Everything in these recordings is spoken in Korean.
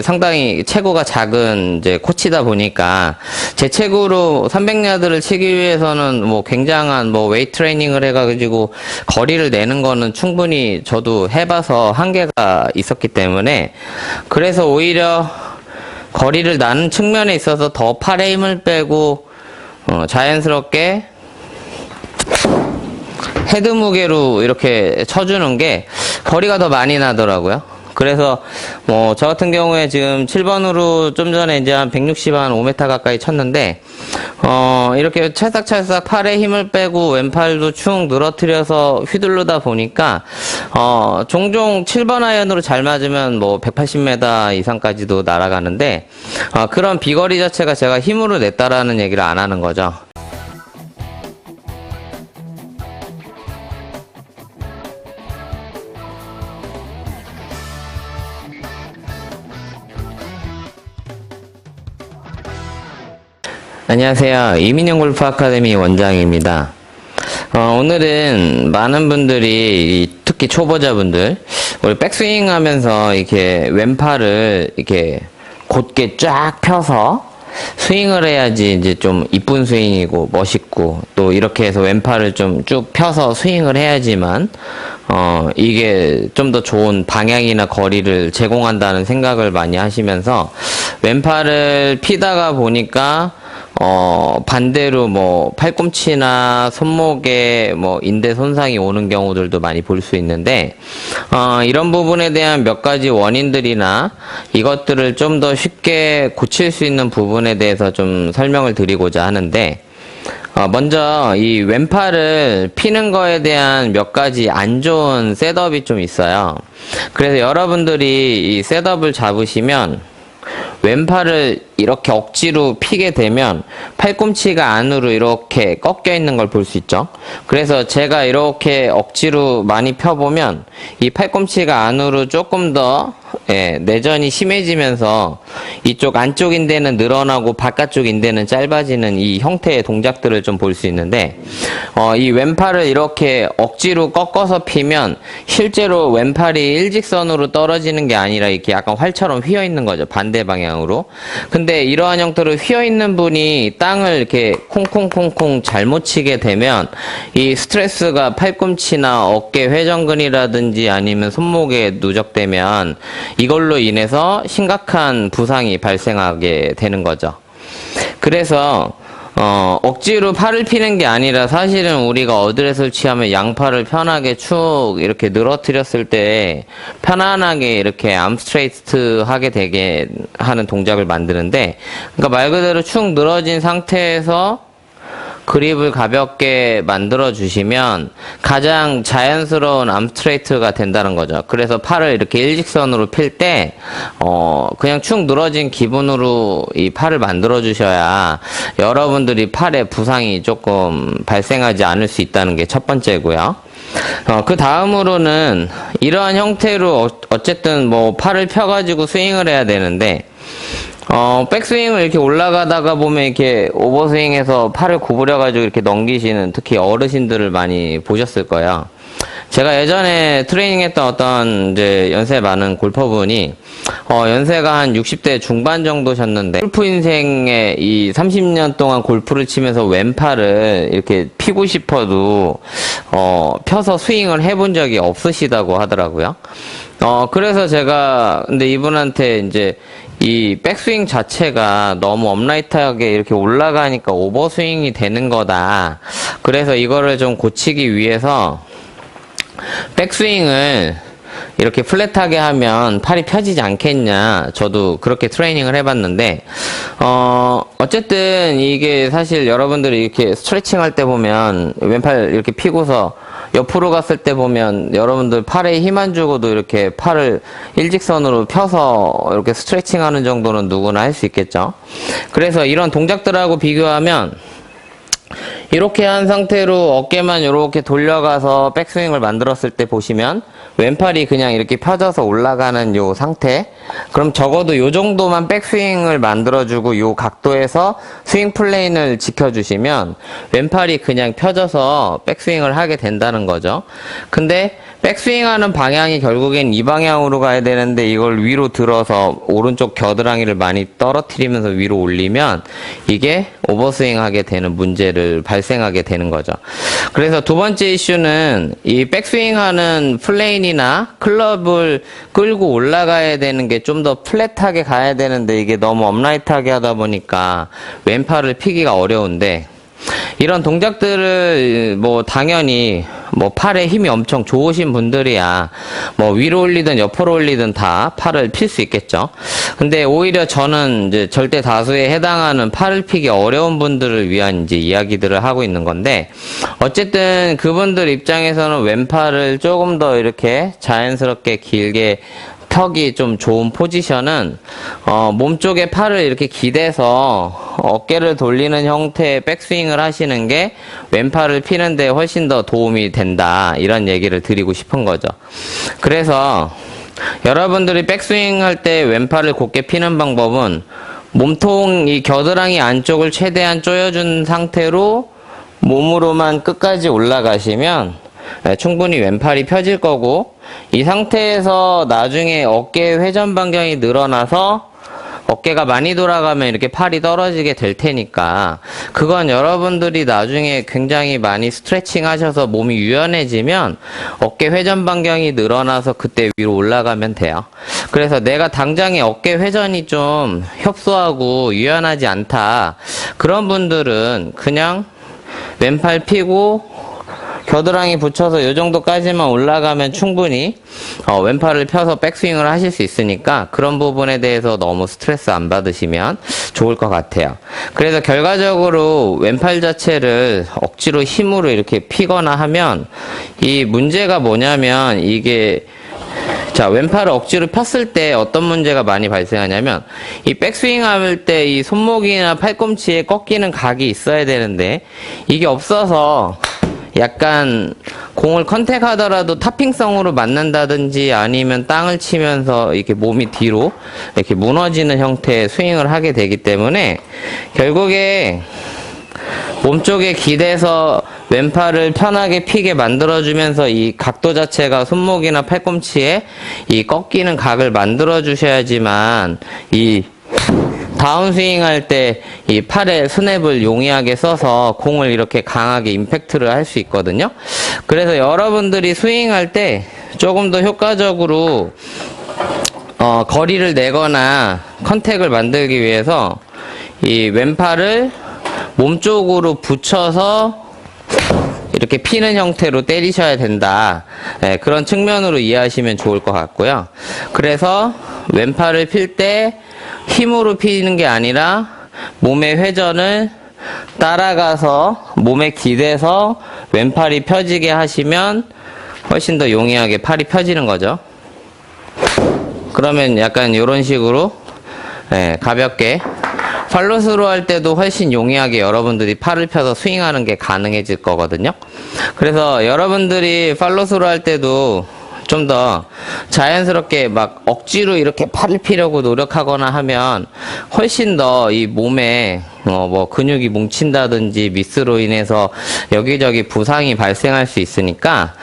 상당히 체구가 작은 이제 코치다 보니까 제 체구로 300야드를 치기 위해서는 뭐 굉장한 뭐 웨이트 트레이닝을 해가지고 거리를 내는 거는 충분히 저도 해봐서 한계가 있었기 때문에 그래서 오히려 거리를 나는 측면에 있어서 더 팔에 힘을 빼고 어, 자연스럽게 헤드 무게로 이렇게 쳐주는 게 거리가 더 많이 나더라고요. 그래서 뭐 저 같은 경우에 지금 7번으로 좀 전에 이제 한 160, 한 5m 가까이 쳤는데 어 이렇게 찰싹찰싹 팔에 힘을 빼고 왼팔도 축 늘어뜨려서 휘두르다 보니까 어 종종 7번 아이언으로 잘 맞으면 뭐 180m 이상까지도 날아가는데 어 그런 비거리 자체가 제가 힘으로 냈다라는 얘기를 안 하는 거죠. 안녕하세요. 이민영 골프 아카데미 원장입니다. 어, 오늘은 많은 분들이 이- 특히 초보자분들 우리 백스윙 하면서 이렇게 왼팔을 이렇게 곧게 쫙 펴서 스윙을 해야지 이제 좀 이쁜 스윙이고 멋있고 또 이렇게 해서 왼팔을 좀 쭉 펴서 스윙을 해야지만 어 이게 좀 더 좋은 방향이나 거리를 제공한다는 생각을 많이 하시면서 왼팔을 피다가 보니까 어, 반대로 뭐, 팔꿈치나 손목에 뭐, 인대 손상이 오는 경우들도 많이 볼 수 있는데, 어, 이런 부분에 대한 몇 가지 원인들이나 이것들을 좀 더 쉽게 고칠 수 있는 부분에 대해서 좀 설명을 드리고자 하는데, 어, 먼저 이 왼팔을 피는 거에 대한 몇 가지 안 좋은 셋업이 좀 있어요. 그래서 여러분들이 이 셋업을 잡으시면 왼팔을 이렇게 억지로 피게 되면 팔꿈치가 안으로 이렇게 꺾여 있는 걸 볼 수 있죠. 그래서 제가 이렇게 억지로 많이 펴보면 이 팔꿈치가 안으로 조금 더 예, 내전이 심해지면서 이쪽 안쪽 인대는 늘어나고 바깥쪽 인대는 짧아지는 이 형태의 동작들을 좀 볼 수 있는데 어, 이 왼팔을 이렇게 억지로 꺾어서 피면 실제로 왼팔이 일직선으로 떨어지는 게 아니라 이렇게 약간 활처럼 휘어 있는 거죠 반대 방향으로. 근데 이러한 형태로 휘어 있는 분이 땅을 이렇게 콩콩콩콩 잘못 치게 되면 이 스트레스가 팔꿈치나 어깨 회전근이라든지 아니면 손목에 누적되면 이걸로 인해서 심각한 부상이 발생하게 되는 거죠. 그래서 어, 억지로 팔을 피는 게 아니라 사실은 우리가 어드레스를 취하면 양팔을 편하게 축 이렇게 늘어뜨렸을 때 편안하게 이렇게 암 스트레이트 하게 되게 하는 동작을 만드는데 그러니까 말 그대로 축 늘어진 상태에서 그립을 가볍게 만들어 주시면 가장 자연스러운 암스트레이트가 된다는 거죠. 그래서 팔을 이렇게 일직선으로 필 때, 어, 그냥 축 늘어진 기분으로 이 팔을 만들어 주셔야 여러분들이 팔에 부상이 조금 발생하지 않을 수 있다는 게 첫 번째고요. 어, 그 다음으로는 이러한 형태로 어, 어쨌든 뭐 팔을 펴가지고 스윙을 해야 되는데, 어, 백스윙을 이렇게 올라가다가 보면 이렇게 오버스윙해서 팔을 구부려가지고 이렇게 넘기시는 특히 어르신들을 많이 보셨을 거예요. 제가 예전에 트레이닝 했던 어떤 이제 연세 많은 골퍼분이 어, 연세가 한 60대 중반 정도셨는데 골프 인생에 이 30년 동안 골프를 치면서 왼팔을 이렇게 피고 싶어도 어, 펴서 스윙을 해본 적이 없으시다고 하더라고요. 어, 그래서 제가 근데 이분한테 이제 이 백스윙 자체가 너무 업라이트하게 이렇게 올라가니까 오버스윙이 되는 거다. 그래서 이거를 좀 고치기 위해서 백스윙을 이렇게 플랫하게 하면 팔이 펴지지 않겠냐. 저도 그렇게 트레이닝을 해봤는데, 어, 어쨌든 이게 사실 여러분들이 이렇게 스트레칭 할 때 보면 왼팔 이렇게 피고서 옆으로 갔을 때 보면 여러분들 팔에 힘 안 주고도 이렇게 팔을 일직선으로 펴서 이렇게 스트레칭 하는 정도는 누구나 할 수 있겠죠. 그래서 이런 동작들하고 비교하면 이렇게 한 상태로 어깨만 이렇게 돌려가서 백스윙을 만들었을 때 보시면 왼팔이 그냥 이렇게 펴져서 올라가는 요 상태. 그럼 적어도 요 정도만 백스윙을 만들어주고 요 각도에서 스윙 플레인을 지켜주시면 왼팔이 그냥 펴져서 백스윙을 하게 된다는 거죠. 근데 백스윙하는 방향이 결국엔 이 방향으로 가야 되는데 이걸 위로 들어서 오른쪽 겨드랑이를 많이 떨어뜨리면서 위로 올리면 이게 오버스윙하게 되는 문제를 발생 하게 되는 거죠. 그래서 두 번째 이슈는 이 백스윙하는 플레인이나 클럽을 끌고 올라가야 되는 게 좀 더 플랫하게 가야 되는데 이게 너무 업라이트하게 하다 보니까 왼팔을 피기가 어려운데 이런 동작들을 뭐 당연히 뭐 팔에 힘이 엄청 좋으신 분들이야 뭐 위로 올리든 옆으로 올리든 다 팔을 필 수 있겠죠. 근데 오히려 저는 이제 절대 다수에 해당하는 팔을 피기 어려운 분들을 위한 이제 이야기들을 하고 있는 건데 어쨌든 그분들 입장에서는 왼팔을 조금 더 이렇게 자연스럽게 길게 턱이 좀 좋은 포지션은 어, 몸 쪽에 팔을 이렇게 기대서 어깨를 돌리는 형태의 백스윙을 하시는 게 왼팔을 피는데 훨씬 더 도움이 된다 이런 얘기를 드리고 싶은 거죠. 그래서 여러분들이 백스윙 할 때 왼팔을 곧게 피는 방법은 몸통 이 겨드랑이 안쪽을 최대한 조여준 상태로 몸으로만 끝까지 올라가시면 네, 충분히 왼팔이 펴질 거고 이 상태에서 나중에 어깨 회전 반경이 늘어나서 어깨가 많이 돌아가면 이렇게 팔이 떨어지게 될 테니까 그건 여러분들이 나중에 굉장히 많이 스트레칭 하셔서 몸이 유연해지면 어깨 회전 반경이 늘어나서 그때 위로 올라가면 돼요. 그래서 내가 당장에 어깨 회전이 좀 협소하고 유연하지 않다. 그런 분들은 그냥 왼팔 피고 겨드랑이 붙여서 이 정도까지만 올라가면 충분히 어, 왼팔을 펴서 백스윙을 하실 수 있으니까 그런 부분에 대해서 너무 스트레스 안 받으시면 좋을 것 같아요. 그래서 결과적으로 왼팔 자체를 억지로 힘으로 이렇게 피거나 하면 이 문제가 뭐냐면 이게 자, 왼팔을 억지로 폈을 때 어떤 문제가 많이 발생하냐면, 이 백스윙 할 때 이 손목이나 팔꿈치에 꺾이는 각이 있어야 되는데, 이게 없어서 약간 공을 컨택하더라도 타핑성으로 맞는다든지 아니면 땅을 치면서 이렇게 몸이 뒤로 이렇게 무너지는 형태의 스윙을 하게 되기 때문에 결국에 몸쪽에 기대서 왼팔을 편하게 피게 만들어주면서 이 각도 자체가 손목이나 팔꿈치에 이 꺾이는 각을 만들어주셔야지만 이 다운스윙 할 때 이 팔의 스냅을 용이하게 써서 공을 이렇게 강하게 임팩트를 할 수 있거든요. 그래서 여러분들이 스윙할 때 조금 더 효과적으로 어, 거리를 내거나 컨택을 만들기 위해서 이 왼팔을 몸쪽으로 붙여서 이렇게 피는 형태로 때리셔야 된다. 예, 그런 측면으로 이해하시면 좋을 것 같고요. 그래서 왼팔을 필때 힘으로 피는 게 아니라 몸의 회전을 따라가서 몸에 기대서 왼팔이 펴지게 하시면 훨씬 더 용이하게 팔이 펴지는 거죠. 그러면 약간 이런 식으로 예, 가볍게 팔로스로 할 때도 훨씬 용이하게 여러분들이 팔을 펴서 스윙하는 게 가능해질 거거든요. 그래서 여러분들이 팔로스로 할 때도 좀 더 자연스럽게 막 억지로 이렇게 팔을 피려고 노력하거나 하면 훨씬 더 이 몸에 어 뭐 근육이 뭉친다든지 미스로 인해서 여기저기 부상이 발생할 수 있으니까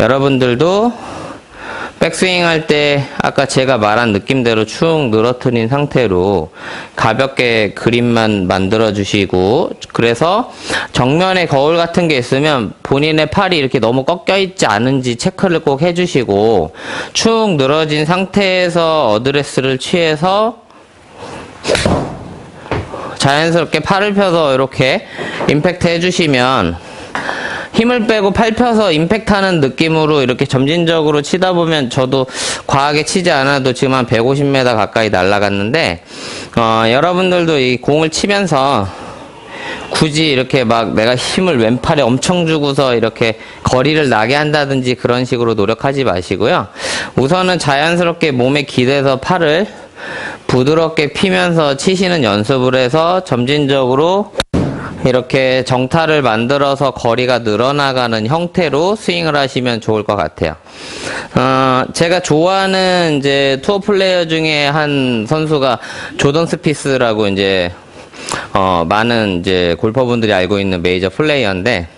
여러분들도 백스윙 할 때 아까 제가 말한 느낌대로 축 늘어뜨린 상태로 가볍게 그림만 만들어 주시고 그래서 정면에 거울 같은 게 있으면 본인의 팔이 이렇게 너무 꺾여 있지 않은지 체크를 꼭 해주시고 축 늘어진 상태에서 어드레스를 취해서 자연스럽게 팔을 펴서 이렇게 임팩트 해주시면 힘을 빼고 팔 펴서 임팩트 하는 느낌으로 이렇게 점진적으로 치다 보면 저도 과하게 치지 않아도 지금 한 150m 가까이 날아갔는데, 어, 여러분들도 이 공을 치면서 굳이 이렇게 막 내가 힘을 왼팔에 엄청 주고서 이렇게 거리를 나게 한다든지 그런 식으로 노력하지 마시고요. 우선은 자연스럽게 몸에 기대서 팔을 부드럽게 피면서 치시는 연습을 해서 점진적으로 이렇게 정타를 만들어서 거리가 늘어나가는 형태로 스윙을 하시면 좋을 것 같아요. 어, 제가 좋아하는 이제 투어 플레이어 중에 한 선수가 조던 스피스라고 이제 어, 많은 이제 골퍼분들이 알고 있는 메이저 플레이어인데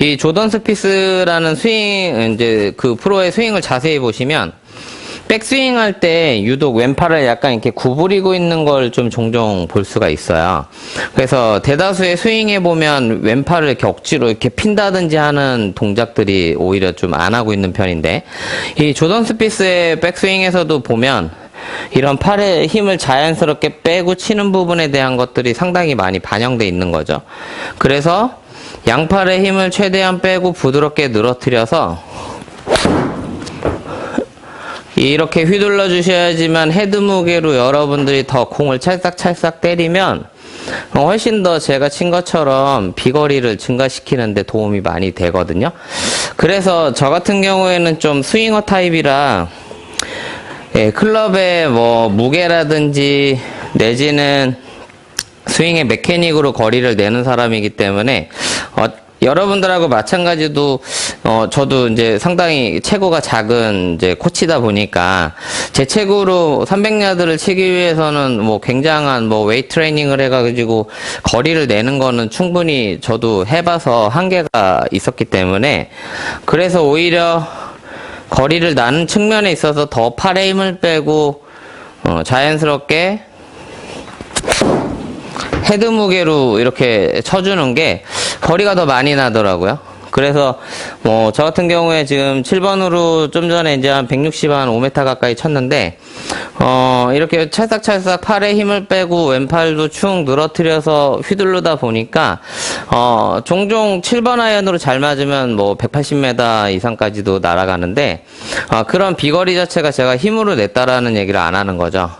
이 조던 스피스라는 스윙, 이제 그 프로의 스윙을 자세히 보시면, 백스윙 할 때 유독 왼팔을 약간 이렇게 구부리고 있는 걸 좀 종종 볼 수가 있어요. 그래서 대다수의 스윙에 보면 왼팔을 억지로 이렇게 핀다든지 하는 동작들이 오히려 좀 안 하고 있는 편인데, 이 조던 스피스의 백스윙에서도 보면 이런 팔의 힘을 자연스럽게 빼고 치는 부분에 대한 것들이 상당히 많이 반영돼 있는 거죠. 그래서 양팔의 힘을 최대한 빼고 부드럽게 늘어뜨려서 이렇게 휘둘러 주셔야지만 헤드 무게로 여러분들이 더 공을 찰싹찰싹 때리면 어, 훨씬 더 제가 친 것처럼 비거리를 증가시키는데 도움이 많이 되거든요. 그래서 저 같은 경우에는 좀 스윙어 타입이라 예, 클럽의 뭐 무게라든지 내지는 스윙의 메케닉으로 거리를 내는 사람이기 때문에 어, 여러분들하고 마찬가지도 어 저도 이제 상당히 체구가 작은 이제 코치다 보니까 제 체구로 300야드를 치기 위해서는 뭐 굉장한 뭐 웨이트 트레이닝을 해가지고 거리를 내는 거는 충분히 저도 해봐서 한계가 있었기 때문에 그래서 오히려 거리를 나는 측면에 있어서 더 팔에 힘을 빼고 어 자연스럽게 헤드 무게로 이렇게 쳐주는 게 거리가 더 많이 나더라고요. 그래서 뭐 저 같은 경우에 지금 7번으로 좀 전에 이제 한 160 한 5m 가까이 쳤는데 어 이렇게 찰싹찰싹 팔에 힘을 빼고 왼팔도 축 늘어뜨려서 휘두르다 보니까 어 종종 7번 아이언으로 잘 맞으면 뭐 180m 이상까지도 날아가는데 어 그런 비거리 자체가 제가 힘으로 냈다라는 얘기를 안 하는 거죠.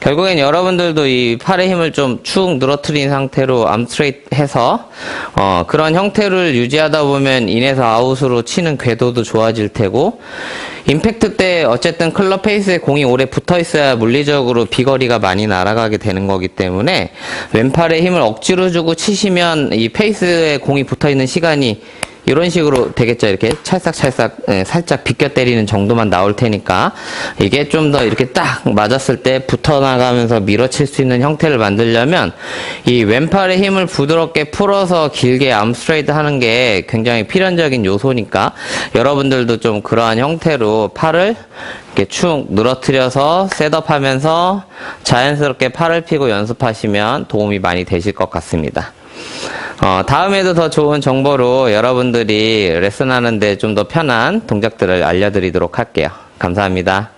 결국엔 여러분들도 이 팔의 힘을 좀 축 늘어뜨린 상태로 암스트레이트 해서 어, 그런 형태를 유지하다 보면 인에서 아웃으로 치는 궤도도 좋아질 테고 임팩트 때 어쨌든 클럽 페이스에 공이 오래 붙어 있어야 물리적으로 비거리가 많이 날아가게 되는 거기 때문에 왼팔에 힘을 억지로 주고 치시면 이 페이스에 공이 붙어 있는 시간이 이런 식으로 되겠죠. 이렇게 찰싹찰싹 예, 살짝 비껴 때리는 정도만 나올 테니까 이게 좀 더 이렇게 딱 맞았을 때 붙어 나가면서 밀어칠 수 있는 형태를 만들려면 이 왼팔의 힘을 부드럽게 풀어서 길게 암스트레이트 하는 게 굉장히 필연적인 요소니까 여러분들도 좀 그러한 형태로 팔을 이렇게 축 늘어뜨려서 셋업하면서 자연스럽게 팔을 피고 연습하시면 도움이 많이 되실 것 같습니다. 어, 다음에도 더 좋은 정보로 여러분들이 레슨하는데 좀 더 편한 동작들을 알려드리도록 할게요. 감사합니다.